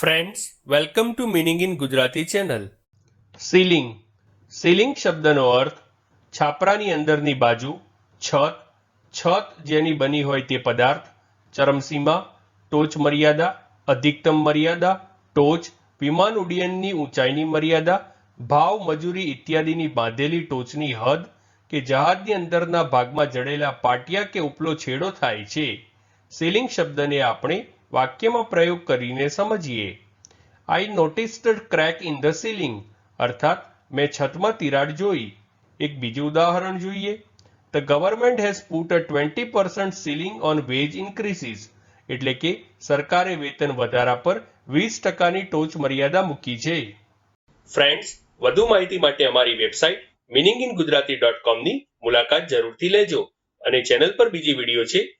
Friends welcome to meaning in Gujarati channel ceiling ceiling શબ્દનો અર્થ છાપરાની અંદરની બાજુ, છત છત જેની બની હોય તે પદાર્થ, ચરમસીમા, ટોચ મર્યાદા, અધિકતમ મર્યાદા, ટોચ, વિમાન ઉડ્ડયનની ઊંચાઈની મર્યાદા, ભાવ, મજૂરી ઇત્યાદિની બાંધેલી ટોચની હદ કે જહાજની અંદરના ભાગમાં જડેલા પાટિયા કે ઉપલો છેડો થાય છે. સીલિંગ શબ્દને આપણે વાક્યમાં પ્રયોગ કરીને સમજીએ. I noticed crack in the ceiling અર્થાત, મેં છતમાં તિરાડ જોઈ. એક બીજું ઉદાહરણ જોઈએ. The government has put a twenty percent ceiling on wage increases એટલે કે, સરકારે વેતન વધારા પર વીસ ટકાની ટોચ મર્યાદા મૂકી છે. ફ્રેન્ડ્સ વધુ માહિતી માટે અમારી website meaning in Gujarati dot કોમની મુલાકાત જરૂરથી લેજો. અને ચેનલ પર બીજી વીડિયો છે